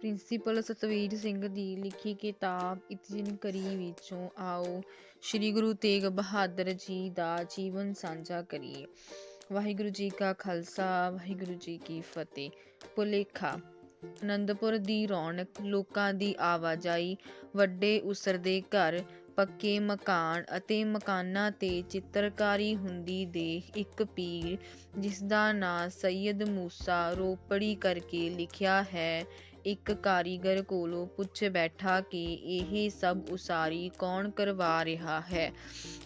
Principal Satveer Singh ਦੀ ਲਿਖੀ ਕਿਤਾਬ ਇਤਿਨ ਕਰੀ ਵਿੱਚੋਂ ਆਓ। ਸ੍ਰੀ ਗੁਰੂ ਤੇਗ ਬਹਾਦਰ ਜੀ ਦਾ ਜੀਵਨ ਸਾਂਝਾ ਕਰੀਏ। ਵਾਹਿਗੁਰੂ ਜੀ ਕਾ ਖਾਲਸਾ, ਵਾਹਿਗੁਰੂ ਜੀ ਕੀ ਫਤਿਹ। ਭੁਲੇਖਾ, ਅਨੰਦਪੁਰ ਦੀ ਰੌਣਕ, ਲੋਕਾਂ ਦੀ ਆਵਾਜਾਈ, ਵੱਡੇ ਉਸਰਦੇ ਘਰ, ਪੱਕੇ ਮਕਾਨ ਅਤੇ ਮਕਾਨਾਂ ਤੇ ਚਿੱਤਰਕਾਰੀ ਹੁੰਦੀ ਦੇਖ ਇੱਕ ਪੀਰ ਜਿਸ ਦਾ ਨਾਂ ਸੈਯਦ ਮੂਸਾ ਰੋਪੜੀ ਕਰਕੇ ਲਿਖਿਆ ਹੈ ਇੱਕ ਕਾਰੀਗਰ ਕੋਲੋਂ ਪੁੱਛ ਬੈਠਾ ਕਿ ਇਹ ਸਭ ਉਸਾਰੀ ਕੌਣ ਕਰਵਾ ਰਿਹਾ ਹੈ?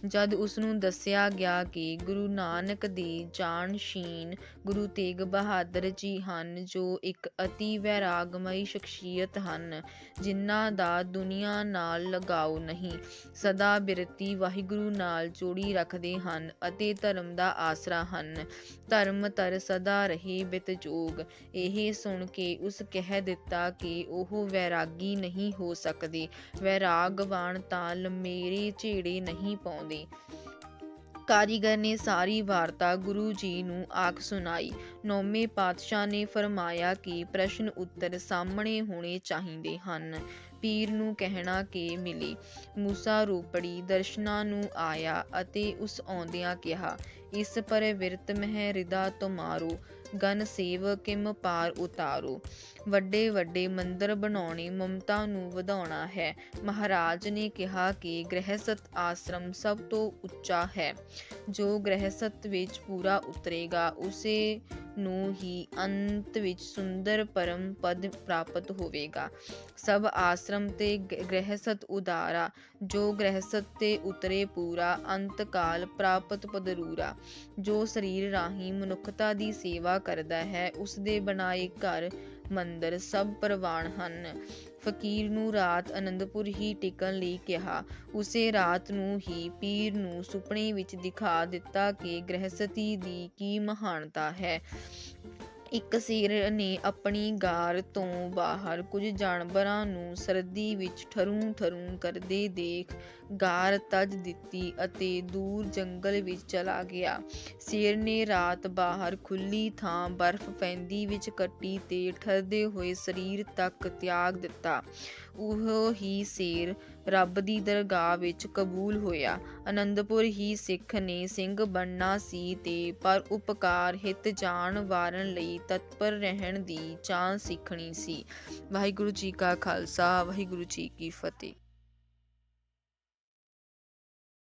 ਜਦ ਉਸ ਨੂੰ ਦੱਸਿਆ ਗਿਆ ਕਿ ਗੁਰੂ ਨਾਨਕ ਦੇ ਜਾਨਸ਼ੀਨ ਗੁਰੂ ਤੇਗ ਬਹਾਦਰ ਜੀ ਹਨ, ਜੋ ਇੱਕ ਅਤੀ ਵੈਰਾਗਮਈ ਸ਼ਖਸੀਅਤ ਹਨ, ਜਿਨ੍ਹਾਂ ਦਾ ਦੁਨੀਆ ਨਾਲ ਲਗਾਓ ਨਹੀਂ, ਸਦਾ ਬਿਰਤੀ ਵਾਹਿਗੁਰੂ ਨਾਲ ਜੋੜੀ ਰੱਖਦੇ ਹਨ ਅਤੇ ਧਰਮ ਦਾ ਆਸਰਾ ਹਨ। ਧਰਮ ਤਰ ਸਦਾ ਰਹੇ ਬਿਤਜੋਗ। ਇਹ ਸੁਣ ਕੇ ਉਸ ਕਹਿ ਦਿੱਤਾ ਕਿ ਉਹ ਵੈਰਾਗੀ ਨਹੀਂ ਹੋ ਸਕਦੇ। ਵੈਰਾਗਵਾਨ ਤਾਂ ਲੰਮੇਰੇ ਝੇੜੇ ਨਹੀਂ ਪਾਉਂਦੇ। ਕਾਰੀਗਰ ਨੇ ਸਾਰੀ ਵਾਰਤਾ ਗੁਰੂ ਜੀ ਨੂੰ ਆਖ ਸੁਣਾਈ। ਨੌਵੇਂ ਪਾਤਸ਼ਾਹ ਨੇ ਫਰਮਾਇਆ ਕਿ ਪ੍ਰਸ਼ਨ ਉੱਤਰ ਸਾਹਮਣੇ ਹੋਣੇ ਚਾਹੀਦੇ ਹਨ। ਪੀਰ ਨੂੰ ਕਹਿਣਾ ਕਿ ਮਿਲੀ। ਮੂਸਾ ਰੋਪੜੀ ਦਰਸ਼ਨਾਂ ਨੂੰ ਆਇਆ ਅਤੇ ਉਸ ਆਉਂਦਿਆਂ ਕਿਹਾ ਇਸ ਪਰ ਵਿਰਤ ਮਹਿ ਰਿਦਾ ਤੁਮਾਰੋ, ਗਨ ਸੇਵ ਕਿਮ ਪਾਰ ਉਤਾਰੋ। ਵੱਡੇ ਵੱਡੇ ਮੰਦਰ ਬਣਾਉਣੇ ਮਮਤਾ ਨੂੰ ਵਧਾਉਣਾ ਹੈ। ਮਹਾਰਾਜ ਨੇ ਕਿਹਾ ਕਿ ਗ੍ਰਹਿਸਤ ਆਸ਼ਰਮ ਸਭ ਤੋਂ ਉੱਚਾ ਹੈ। ਜੋ ਗ੍ਰਹਿਸਤ ਵਿੱਚ ਪੂਰਾ ਉਤਰੇਗਾ, ਉਸੇ ਨੂੰ ਹੀ ਅੰਤ ਵਿੱਚ ਸੁੰਦਰ ਪਰਮ ਪਦ ਪ੍ਰਾਪਤ ਹੋਵੇਗਾ। ਸਭ ਆਸ਼ਰਮ ਤੇ ਗ੍ਰਹਿਸਤ ਉਦਾਰਾ, ਜੋ ਗ੍ਰਹਿਸਤ ਤੇ ਉਤਰੇ ਪੂਰਾ ਅੰਤ ਕਾਲ ਪ੍ਰਾਪਤ ਪਦਰੂਰਾ। ਜੋ ਸਰੀਰ ਰਾਹੀਂ ਮਨੁੱਖਤਾ ਦੀ ਸੇਵਾ ਕਰਦਾ ਹੈ ਉਸ ਦੇ ਬਣਾਏ ਘਰ ਮੰਦਰ ਸਭ ਪ੍ਰਵਾਨ ਹਨ। ਫਕੀਰ ਨੂੰ ਰਾਤ ਅਨੰਦਪੁਰ ਹੀ ਟਿਕਣ ਲਈ ਕਿਹਾ। ਉਸੇ ਰਾਤ ਨੂੰ ਹੀ ਪੀਰ ਨੂੰ ਸੁਪਨੇ ਵਿੱਚ ਦਿਖਾ ਦਿੱਤਾ ਕਿ ਗ੍ਰਹਿਸਤੀ ਦੀ ਕੀ ਮਹਾਨਤਾ ਹੈ। ਇੱਕ ਸਿਰ ਨੇ ਆਪਣੀ ਗਾਰ ਤੋਂ ਬਾਹਰ ਕੁਝ ਜਾਨਵਰਾਂ ਨੂੰ ਸਰਦੀ ਵਿੱਚ ਠਰੂ ਠਰੂ ਕਰਦੇ ਦੇਖ ਗਾਰ ਤਜ ਦਿੱਤੀ ਅਤੇ ਦੂਰ ਜੰਗਲ ਵਿੱਚ ਚਲਾ ਗਿਆ। ਸ਼ੇਰ ਨੇ ਰਾਤ ਬਾਹਰ ਖੁੱਲੀ ਥਾਂ ਬਰਫ਼ ਪੈਂਦੀ ਵਿੱਚ ਕੱਟੀ ਤੇ ਠਰਦੇ ਹੋਏ ਸਰੀਰ ਤੱਕ ਤਿਆਗ ਦਿੱਤਾ। ਉਹ ਹੀ ਸ਼ੇਰ ਰੱਬ ਦੀ ਦਰਗਾਹ ਵਿੱਚ ਕਬੂਲ ਹੋਇਆ। ਅਨੰਦਪੁਰ ਹੀ ਸਿੱਖ ਨੇ ਸਿੰਘ ਬਣਨਾ ਸੀ ਤੇ ਪਰ ਉਪਕਾਰ ਹਿੱਤ ਜਾਣ ਵਾਰਨ ਲਈ ਤਤਪਰ ਰਹਿਣ ਦੀ ਚਾਂ ਸਿੱਖਣੀ ਸੀ। ਵਾਹਿਗੁਰੂ ਜੀ ਕਾ ਖਾਲਸਾ, ਵਾਹਿਗੁਰੂ ਜੀ ਕੀ ਫਤਿਹ।